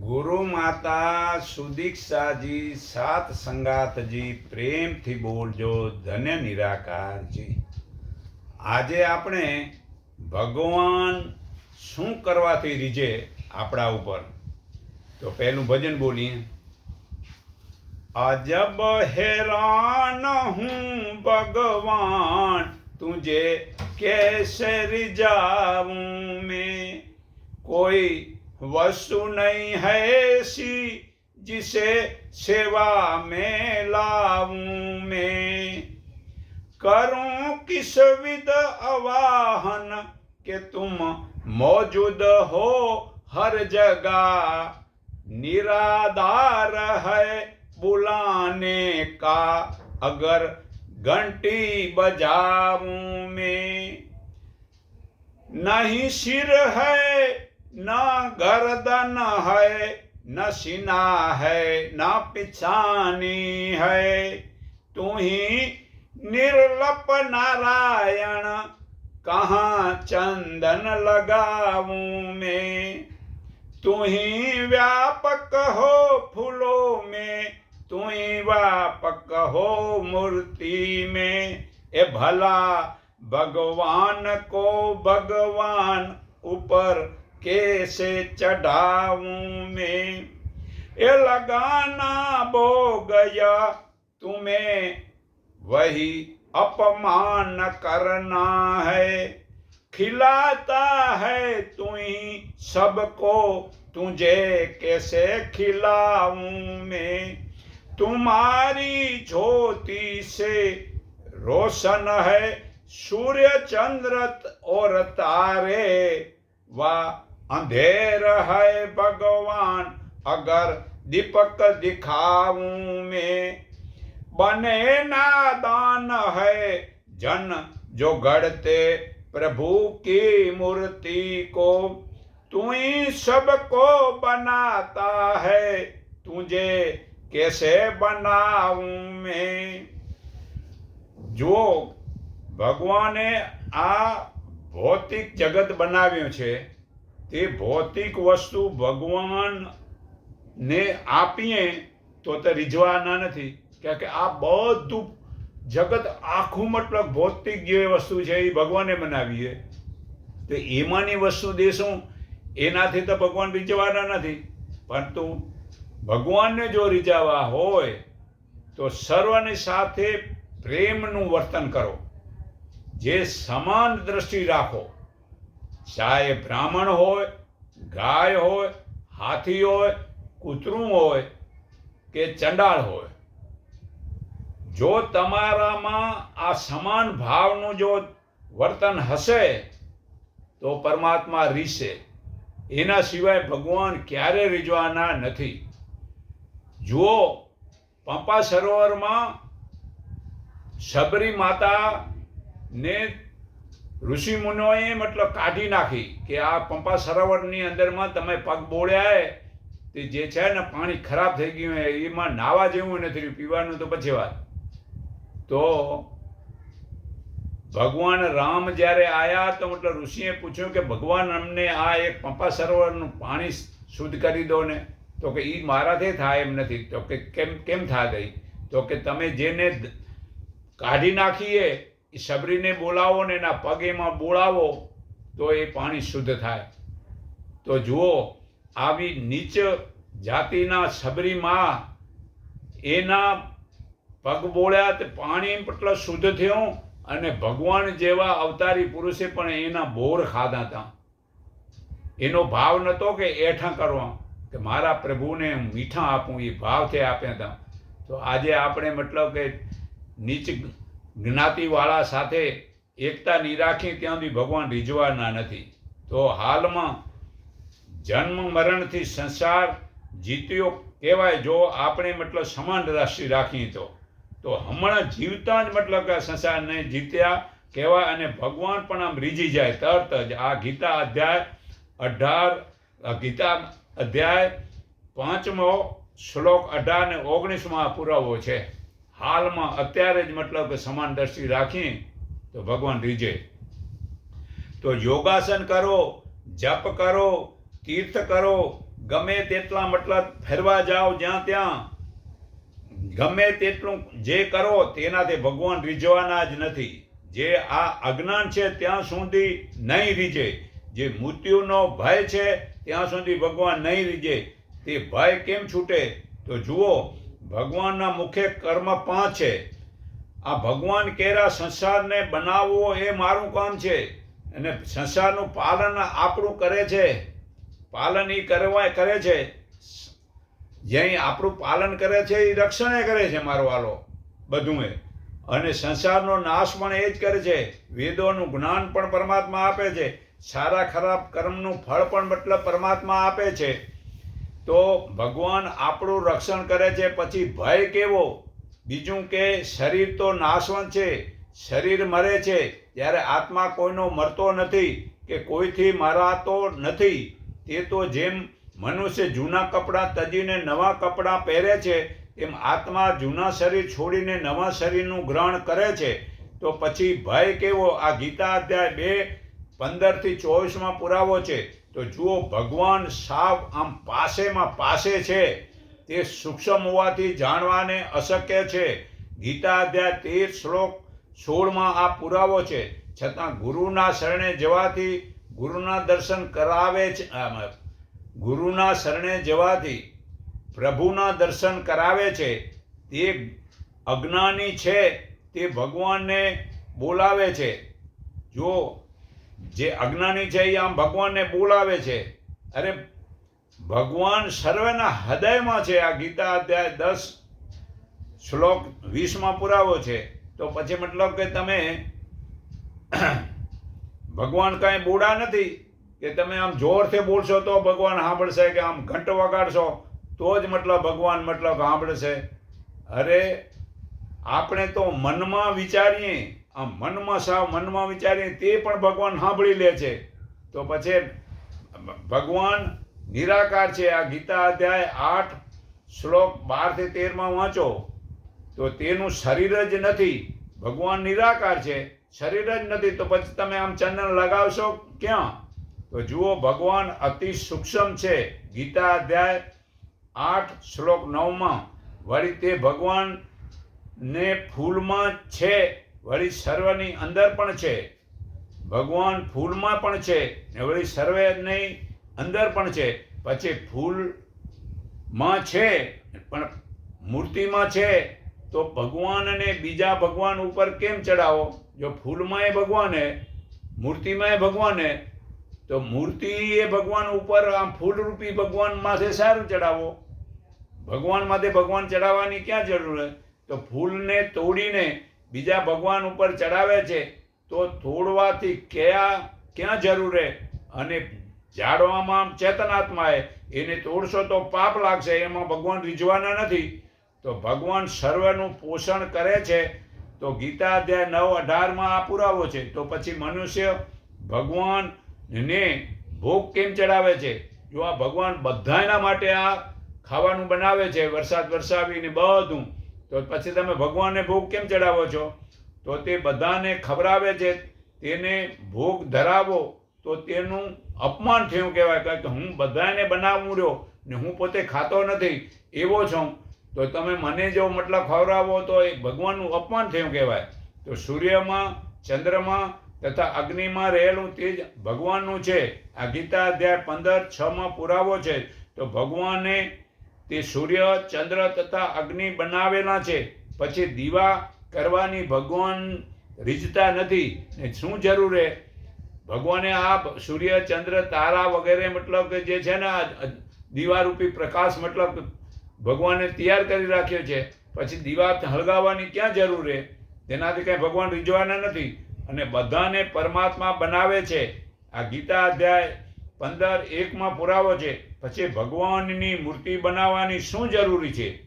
ગુરુ માતા સુદીક્ષાજી સાત સંગાતજી પ્રેમથી બોલજો ધન્ય નિરાકારજી આજે આપણે ભગવાન શું કરવાથી રીજે આપણા ઉપર તો પહેલું ભજન બોલીએ અજબ હેરાન હું ભગવાન તુજે કેસે રીજાવું મેં કોઈ वस्तु नहीं है ऐसी जिसे सेवा में लाऊं मैं। करूँ किस विद अवाहन के तुम मौजूद हो हर जगह। निराधार है बुलाने का अगर घंटी बजाऊं मैं। नहीं सिर है न गर्दन है, न सीना है, न पिछानी है। तू ही निर्लप नारायण, कहाँ चंदन लगाऊँ मैं? तू ही व्यापक हो फूलों में, तू ही व्यापक हो मूर्ति में। ए भला भगवान को भगवान ऊपर कैसे चढ़ाऊं मैं ये लगाना बो गया तुम्हें वही अपमान करना है खिलाता है तू ही सबको तुझे कैसे खिलाऊं मैं तुम्हारी ज्योति से रोशन है सूर्य चंद्र और तारे व अंधेर है भगवान अगर दीपक दिखाऊं मैं बने नादान है जन जो गढ़ते प्रभु की मूर्ति को तू ही सबको बनाता है तुझे कैसे बनाऊं मैं જો ભગવાને આ ભૌતિક જગત બનાવ્યું છે તે ભૌતિક વસ્તુ ભગવાનને આપીએ તો તે રીઝવાના નથી. કારણ કે આ બધું જગત આખું મતલબ ભૌતિક જે વસ્તુ છે એ ભગવાને બનાવીએ. તો એમાંની વસ્તુ દેશું, એનાથી તો ભગવાન રીઝવાના નથી. પરંતુ ભગવાનને જો રીઝાવા હોય, તો સર્વની સાથે પ્રેમનું વર્તન કરો. જે સમાન દ્રષ્ટિ રાખો. ચાહે બ્રાહ્મણ હોય, ગાય હોય, હાથી હોય, કૂતરું હોય કે ચંડાળ હોય. જો તમારામાં આ સમાન ભાવનું જો વર્તન હશે, તો પરમાત્મા રીશે એના સિવાય ભગવાન ક્યારે રીઝવાના નથી. જુઓ, પંપા સરોવરમાં શબરી માતા ને ઋષિ મુનિઓએ મતલબ કાઢી નાખી કે આ પંપા સરોવરની અંદરમાં તમે પગ બોળ્યા તે જે છે ને પાણી ખરાબ થઈ ગયું એમાં નાવા જેવું નથી પીવાનું તો પછી વાત. તો ભગવાન રામ જ્યારે આવ્યા તો મતલબ ઋષિએ પૂછ્યું કે ભગવાન અમને આ એક પંપા સરોવરનું પાણી શુદ્ધ કરી દો ને, તો કે એ મારાથી થાય એમ નથી. તો કે કેમ કેમ થાય તો કે તમે જેને કાઢી નાખીએ સબરીને બોલાવો ને એના પગેમાં બોલાવો તો એ પાણી શુદ્ધ થાય. તો જુઓ, આવી નીચ જાતિના સબરીમાં એના પગ બોળ્યા તે પાણી મતલબ શુદ્ધ થયું અને ભગવાન જેવા અવતારી પુરુષે પણ એના બોર ખાધા હતા. એનો ભાવ નહોતો કે એઠા કરવા, કે મારા પ્રભુને મીઠા આપું, એ ભાવથી આપ્યા હતા. તો આજે આપણે મતલબ કે નીચ જ્ઞાતિવાળા સાથે એકતા નહીં રાખી ત્યાં સુધી ભગવાન રીઝવાના નથી. તો હાલમાં જન્મ મરણથી સંસાર જીત્યો કહેવાય જો આપણે મતલબ સમાન રાશિ રાખીએ તો. તો હમણાં જીવતા જ મતલબ કે સંસારને જીત્યા કહેવાય અને ભગવાન પણ આમ રીઝી જાય તરત જ. આ ગીતા અધ્યાય અઢાર ગીતા અધ્યાય પાંચમો શ્લોક અઢાર ને ઓગણીસમાં પુરાવો છે. હાલમાં અત્યારે જ મતલબ કે સમાન દ્રષ્ટિ રાખી તો ભગવાન રીજે. તો યોગાસન કરો, જપ કરો, તીર્થ કરો, ગમે તેટલા મતલબ ફેરવા જાઓ જ્યાં ત્યાં, ગમે તેટલું જે કરો તેનાથી ભગવાન રીઝવાના જ નથી. જે આ અજ્ઞાન છે ત્યાં સુધી નહીં રીજે. જે મૃત્યુનો ભય છે ત્યાં સુધી ભગવાન નહીં રીજે. તે ભય કેમ છૂટે? તો જુઓ ભગવાનના મુખ્ય કર્મ પાંચ છે. આ ભગવાન કેરા સંસારને બનાવવો એ મારું કામ છે. અને સંસારનું પાલન આપણું કરે છે. પાલન એ કરવા કરે છે. જ્યાં આપણું પાલન કરે છે એ રક્ષણે કરે છે મારો વાલો બધું એ. અને સંસારનો નાશ પણ એ જ કરે છે. વેદોનું જ્ઞાન પણ પરમાત્મા આપે છે. સારા ખરાબ કર્મનું ફળ પણ મતલબ પરમાત્મા આપે છે. તો ભગવાન આપણું રક્ષણ કરે છે, પછી ભય કેવો? બીજું કે શરીર તો નાશવંત છે, શરીર મરે છે, જ્યારે આત્મા કોઈનો મરતો નથી કે કોઈથી મરાતો નથી, તે તો જેમ મનુષ્ય જૂના કપડાં તજીને નવા કપડાં પહેરે છે એમ આત્મા જૂના શરીર છોડીને નવા શરીરનું ગ્રહણ કરે છે. તો પછી ભય કેવો? આ ગીતા અધ્યાય બે પંદરથી ચોવીસમાં પુરાવો છે. તો જુઓ, ભગવાન સાવ આમ પાસેમાં પાસે છે. તે સૂક્ષ્મ હોવાથી જાણવાને અશક્ય છે. ગીતા અધ્યાય તેર શ્લોક સોળમાં આ પુરાવો છે. છતાં ગુરુના શરણે જવાથી ગુરુના દર્શન કરાવે છે ગુરુના શરણે જવાથી પ્રભુના દર્શન કરાવે છે. તે અજ્ઞાની છે, તે ભગવાનને બોલાવે છે. જો જે અજ્ઞાની છે એ આમ ભગવાનને બોલાવે છે અરે ભગવાન સર્વેના હૃદયમાં છે. આ ગીતા અધ્યાય દસ શ્લોક વીસમાં પુરાવો છે. તો પછી મતલબ કે તમે ભગવાન કાંઈ બોડા નથી કે તમે આમ જોરથી બોલશો તો ભગવાન સાંભળશે કે આમ ઘંટ વગાડશો તો જ મતલબ ભગવાન મતલબ સાંભળશે. અરે આપણે તો મનમાં વિચારીએ આમ મનમાં સાવ મનમાં વિચારીને તે પણ ભગવાન સાંભળી લે છે. તો પછી ભગવાન નિરાકાર છે. આ ગીતા અધ્યાય આઠ શ્લોક બારથી તેરમાં વાંચો. તો તેનું શરીર જ નથી. ભગવાન નિરાકાર છે. શરીર જ નથી. તો પછી તમે આમ ચંદન લગાવશો ક્યાં? તો જુઓ, ભગવાન અતિ સૂક્ષ્મ છે. ગીતા અધ્યાય આઠ શ્લોક નવમાં, વળી તે ભગવાન ને ફૂલમાં છે. વળી સર્વની અંદર પણ છે. ભગવાન ફૂલમાં પણ છે ને વળી સર્વેની અંદર પણ છે. પછી ફૂલમાં છે, પણ મૂર્તિમાં છે. તો ભગવાનને બીજા ભગવાન ઉપર કેમ ચડાવો જો ફૂલમાં એ ભગવાન હે, મૂર્તિમાં એ ભગવાન હે, તો મૂર્તિ એ ભગવાન ઉપર આમ ફૂલરૂપી ભગવાન માથે સારું ચડાવો ભગવાન માથે ભગવાન ચડાવવાની ક્યાં જરૂર છે તો ફૂલને તોડીને બીજા ભગવાન ઉપર ચડાવે છે, તો તોડવાથી કયા, ક્યાં જરૂર રહે અને ઝાડવામાં ચેતનાત્માએ એને તોડશો તો પાપ લાગશે, એમાં ભગવાન રીઝવાના નથી. તો ભગવાન સર્વનું પોષણ કરે છે, તો ગીતા અધ્યાય નવ અઢારમાં આ પુરાવો છે. તો પછી મનુષ્ય ભગવાનને ભોગ કેમ ચડાવે છે? જો આ ભગવાન બધાના માટે આ ખાવાનું બનાવે છે, વરસાદ વરસાવીને બધું તો પછી તમે ભગવાનને ભોગ કેમ ચડાવો છો? તો તે બધાને ખવડાવે છે. તેને ભોગ ધરાવો. તો તેનું અપમાન થયું કહેવાય. કારણ કે હું બધાને બનાવું રહ્યો ને હું પોતે ખાતો નથી. એવો છું. તો તમે મને જો મતલબ ખવડાવો તો એ ભગવાનનું અપમાન થયું કહેવાય. તો સૂર્યમાં, ચંદ્રમાં તથા અગ્નિમાં રહેલું તેજ ભગવાનનું છે. આ ગીતા અધ્યાય પંદર, છમાં પુરાવો છે. તો ભગવાને તે સૂર્ય, ચંદ્ર તથા અગ્નિ બનાવેલા છે. પછી દીવા કરવાની ભગવાન રીઝતા નથી. ને શું જરૂર છે ભગવાને આ સૂર્ય, ચંદ્ર, તારા વગેરે મતલબ કે જે છે ને દીવારૂપી પ્રકાશ મતલબ ભગવાને તૈયાર કરી રાખ્યો છે. પછી દીવા હળગાવવાની ક્યાં જરૂર છે તેનાથી કંઈ ભગવાન રીઝવાના નથી. અને બધાને પરમાત્મા બનાવે છે. આ ગીતા અધ્યાય પંદર એકમાં પુરાવો છે. પછી ભગવાનની મૂર્તિ બનાવવાની શું જરૂરી છે?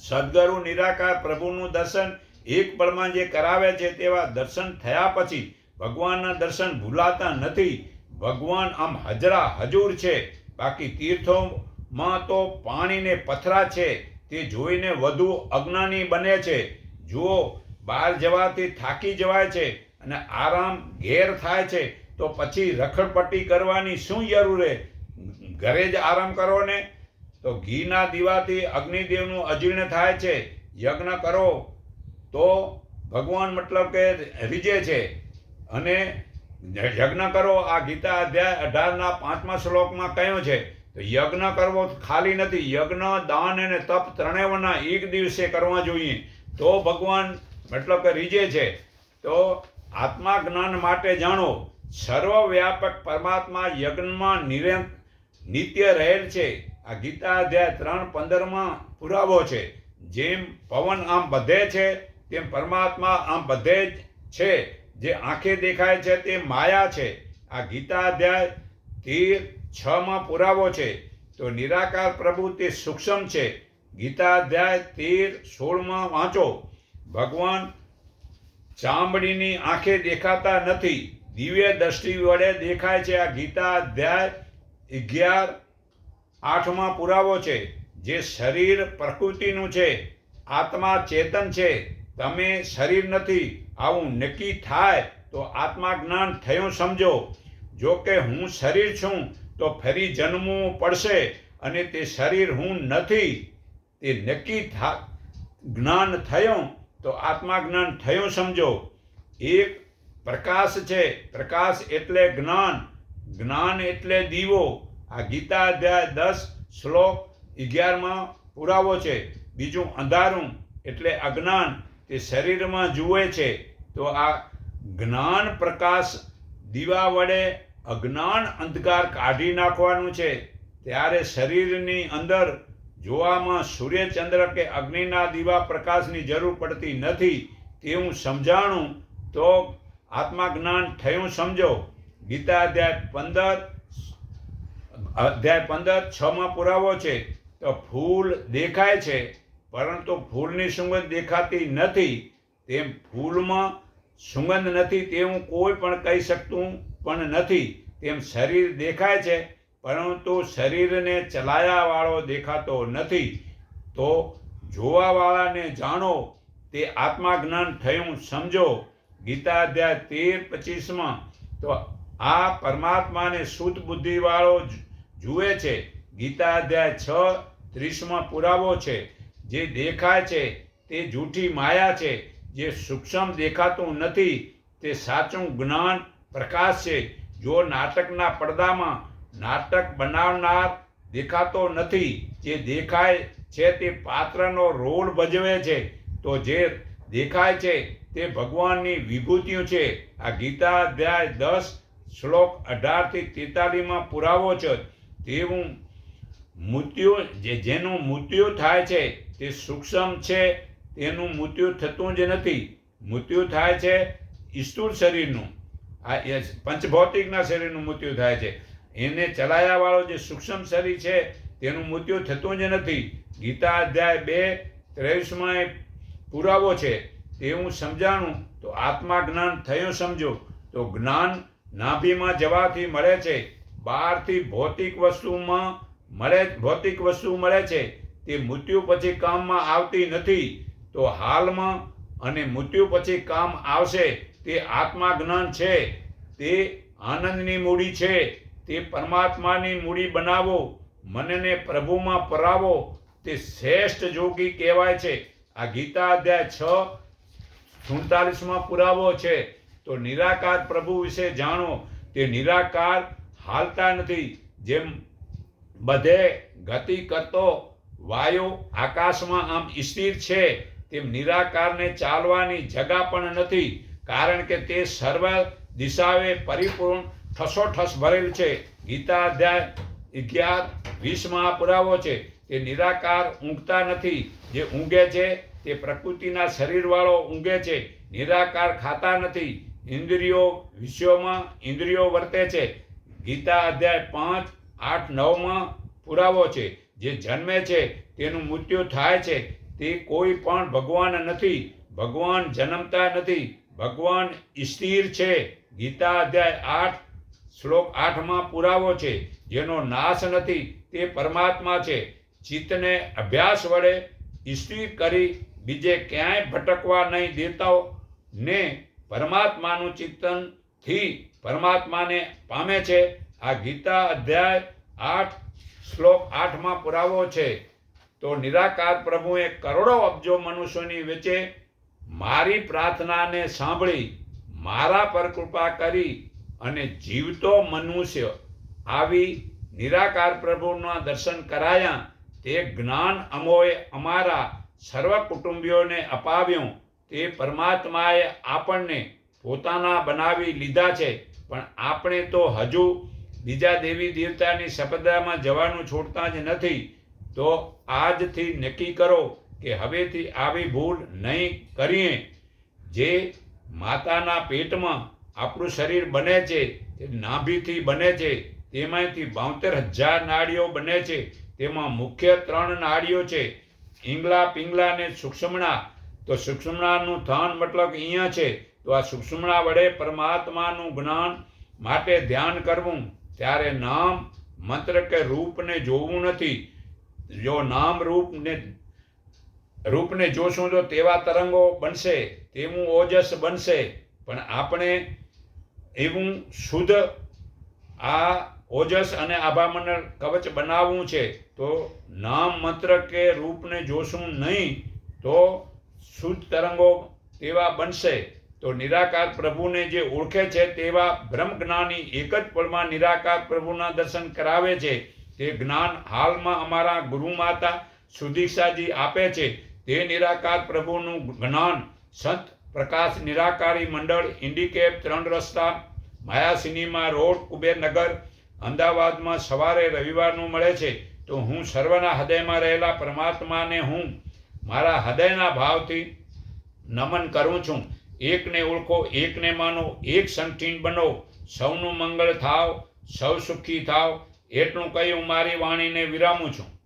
સદગુરુ નિરાકાર પ્રભુનું દર્શન એક પળમાં જે કરાવે છે તેવા દર્શન થયા પછી ભગવાનના દર્શન ભૂલાતા નથી. ભગવાન આમ હજરા હજૂર છે. બાકી તીર્થોમાં તો પાણીને પથરા છે. તે જોઈને વધુ અજ્ઞાની બને છે. જુઓ, બહાર જવાથી થાકી જવાય છે અને આરામ ઘેર થાય છે. તો પછી રખડપટ્ટી કરવાની શું જરૂર ઘરે જ આરામ કરો ને. તો ઘીના દીવાથી અગ્નિદેવનું અજીર્ણ થાય છે. યજ્ઞ કરો. તો ભગવાન મતલબ કે રીજે છે. અને યજ્ઞ કરો. આ ગીતા અધ્યાય અઢારના પાંચમા શ્લોકમાં કહ્યું છે. તો યજ્ઞ કરવો ખાલી નથી. યજ્ઞ, દાન અને તપ ત્રણેયના એક દિવસે કરવા જોઈએ. તો ભગવાન મતલબ કે રીજે છે. તો આત્મા જ્ઞાન માટે જાણો. સર્વવ્યાપક પરમાત્મા યજ્ઞમાં નિરંત નિત્ય રહેલ છે. આ ગીતા અધ્યાય ત્રણ પંદરમાં પુરાવો છે. જેમ પવન આમ બધે છે, તેમ પરમાત્મા આમ બધે જ છે. જે આંખે દેખાય છે, તે માયા છે. આ ગીતા અધ્યાય તેર છ માં પુરાવો છે. તો નિરાકાર પ્રભુ તે સૂક્ષ્મ છે. ગીતા અધ્યાય તેર સોળમાં વાંચો. ભગવાન ચામડીની આંખે દેખાતા નથી. દિવ્ય દ્રષ્ટિ વડે દેખાય છે આ ગીતા અધ્યાય અગિયાર આઠમાં પુરાવો છે, જે શરીર પ્રકૃતિનું છે, આત્મા ચેતન છે. તમે શરીર નથી, આવું નક્કી થાય તો આત્મા જ્ઞાન થયું સમજો. જો કે હું શરીર છું, તો ફરી જન્મવું પડશે અને તે શરીર હું નથી. તે નક્કી થા, જ્ઞાન થયું તો આત્મા જ્ઞાન થયું સમજો. એક પ્રકાશ છે. પ્રકાશ એટલે જ્ઞાન. જ્ઞાન એટલે દીવો. આ ગીતા અધ્યાય દસ શ્લોક અગિયારમાં પુરાવો છે. બીજું અંધારું એટલે અજ્ઞાન. તે શરીરમાં જુએ છે. તો આ જ્ઞાન પ્રકાશ દીવા વડે અજ્ઞાન અંધકાર કાઢી નાખવાનું છે. ત્યારે શરીરની અંદર જોવામાં સૂર્યચંદ્ર કે અગ્નિના દીવા પ્રકાશની જરૂર પડતી નથી. તેવું સમજાણું તો આત્મા જ્ઞાન થયું સમજો. ગીતા અધ્યાય પંદર અધ્યાય પંદર છમાં પુરાવો છે. તો ફૂલ દેખાય છે, પરંતુ ફૂલની સુગંધ દેખાતી નથી. તેમ ફૂલમાં સુગંધ નથી તેવું કોઈ પણ કહી શકતું પણ નથી. તેમ શરીર દેખાય છે, પરંતુ શરીરને ચલાયાવાળો દેખાતો નથી. તો જોવાવાળાને જાણો, તે આત્મા જ્ઞાન થયું સમજો. ગીતા અધ્યાય તેર પચીસમાં, તો આ પરમાત્માને શુદ્ધ બુદ્ધિવાળો જુએ છે. ગીતા અધ્યાય છ ત્રીસમાં પુરાવો છે. જે દેખાય છે તે જૂઠી માયા છે. જે સૂક્ષ્મ દેખાતું નથી તે સાચું જ્ઞાન પ્રકાશ છે. જો નાટકના પડદામાં નાટક બનાવનાર દેખાતો નથી, જે દેખાય છે તે પાત્રનો રોલ ભજવે છે, તો જે દેખાય છે તે ભગવાનની વિભૂતિઓ છે. આ ગીતા અધ્યાય દસ, શ્લોક અઢારથી તેતાલીમાં પુરાવો છે. તેવું મૃત્યુ જે જેનું મૃત્યુ થાય છે, તે સૂક્ષ્મ છે, તેનું મૃત્યુ થતું જ નથી. મૃત્યુ થાય છે સ્થૂળ શરીરનું. આ પંચભૌતિકના શરીરનું મૃત્યુ થાય છે. એને ચલાયાવાળો જે સૂક્ષ્મ શરીર છે, તેનું મૃત્યુ થતું જ નથી. ગીતા અધ્યાય બે, ત્રેવીસમાં પુરાવો છે. તેવું સમજાણું, તો આત્મા જ્ઞાન થયું સમજો. તો જ્ઞાન નાભીમાં જવાથી મળે છે. બહારથી ભૌતિક વસ્તુમાં મળે, ભૌતિક વસ્તુ મળે છે. તે મૃત્યુ પછી કામમાં આવતી નથી. તો હાલમાં અને મૃત્યુ પછી કામ આવશે, તે આત્મા જ્ઞાન છે. તે આનંદની મૂડી છે. તે પરમાત્માની મૂડી બનાવો. મનને પ્રભુમાં પરાવો. તે શ્રેષ્ઠ જોગી કહેવાય છે. આ ગીતા અધ્યાય છ સુડતાલીસમાં પુરાવો છે. તો નિરાકાર પ્રભુ વિશે જાણો. તે નિરાકાર હાલતા નથી. જેમ બધે ગતિ કરતો વાયુ આકાશમાં આમ સ્થિર છે, તેમ નિરાકારને ચાલવાની જગા પણ નથી. કારણ કે તે સર્વ દિશાએ પરિપૂર્ણ ઠસોઠસ ભરેલ છે. ગીતા અધ્યાય અગિયાર, વીસમાં પુરાવો છે. તે નિરાકાર ઊંઘતા નથી. જે ઊંઘે છે તે પ્રકૃતિના શરીરવાળો ઊંઘે છે, નિરાકાર ખાતા નથી. ઇન્દ્રિયો વિષયોમાં ઇન્દ્રિયો વર્તે છે. ગીતા અધ્યાય પાંચ, આઠ, નવમાં પુરાવો છે. જે જન્મે છે, તેનું મૃત્યુ થાય છે. તે કોઈ પણ ભગવાન નથી. ભગવાન જન્મતા નથી. ભગવાન સ્થિર છે. ગીતા અધ્યાય આઠ, શ્લોક આઠમાં પુરાવો છે. જેનો નાશ નથી, તે પરમાત્મા છે. ચિત્તને અભ્યાસ વડે સ્થિર કરી બીજે ક્યાંય ભટકવા નહીં દેતા ને પરમાત્માનું ચિંતનથી પરમાત્માને પામે છે. આ ગીતા અધ્યાય આઠ, શ્લોક આઠમાં પુરાવો છે. તો નિરાકાર પ્રભુએ કરોડો અબજો મનુષ્યોની વચ્ચે મારી પ્રાર્થનાને સાંભળી, મારા પર કૃપા કરી અને જીવતો મનુષ્ય આવી નિરાકાર પ્રભુના દર્શન કરાયા. તે જ્ઞાન અમોએ અમારા સર્વ કુટુંબીઓને અપાવ્યું. તે પરમાત્માએ આપણને પોતાના બનાવી લીધા છે. પણ આપણે તો હજુ બીજા દેવી દેવતાની સપદામાં જવાનું છોડતા જ નથી. તો આજથી નક્કી કરો કે હવેથી આવી ભૂલ નહીં કરીએ. જે માતાના પેટમાં આપણું શરીર બને છે, તે નાભીથી બને છે, તેમાંથી બાવતેર હજાર નાડીઓ બને છે. તેમાં મુખ્ય ત્રણ નાડીઓ છે. ઈંગલા પિંગલા અને સુક્ષ્મણા. તો સુક્ષ્મણાનું ધન મતલબ અહીંયા છે. તો આ સુક્ષ્મણા વડે પરમાત્માનું જ્ઞાન માટે ધ્યાન કરવું. ત્યારે નામ, મંત્ર કે રૂપને જોવું નથી. જો નામ રૂપને રૂપને જોશું તો તેવા તરંગો બનશે, તેવું ઓજસ બનશે. પણ આપણે એવું શુદ્ધ આ ઓજસ અને આભામંડળ કવચ બનાવવું છે, તો નામ મંત્ર કે રૂપને જોશું નહીં, તો શુદ્ધ તરંગો તેવા બનશે. તો નિરાકાર પ્રભુને જે ઓળખે છે તેવા બ્રહ્મ જ્ઞાની એક જ પળમાં નિરાકાર પ્રભુના દર્શન કરાવે છે. તે જ્ઞાન હાલમાં અમારા ગુરુ માતા સુદીક્ષાજી આપે છે. તે નિરાકાર પ્રભુનું જ્ઞાન સંત પ્રકાશ નિરાકારી મંડળ, ઇન્ડિકેપ, ત્રણ રસ્તા, માયા સિનેમા રોડ કુબેરનગર અમદાવાદમાં સવારે રવિવારનું મળે છે, તો હું સર્વના હૃદયમાં રહેલા પરમાત્માને હું મારા હૃદયના ભાવથી નમન કરું છું. એકને ઓળખો, એકને માનો, એક સંઠીન બનો. સૌનું મંગળ થાવ, સૌ સુખી થાવ. એટલું કહી હું મારી વાણીને વિરામું છું.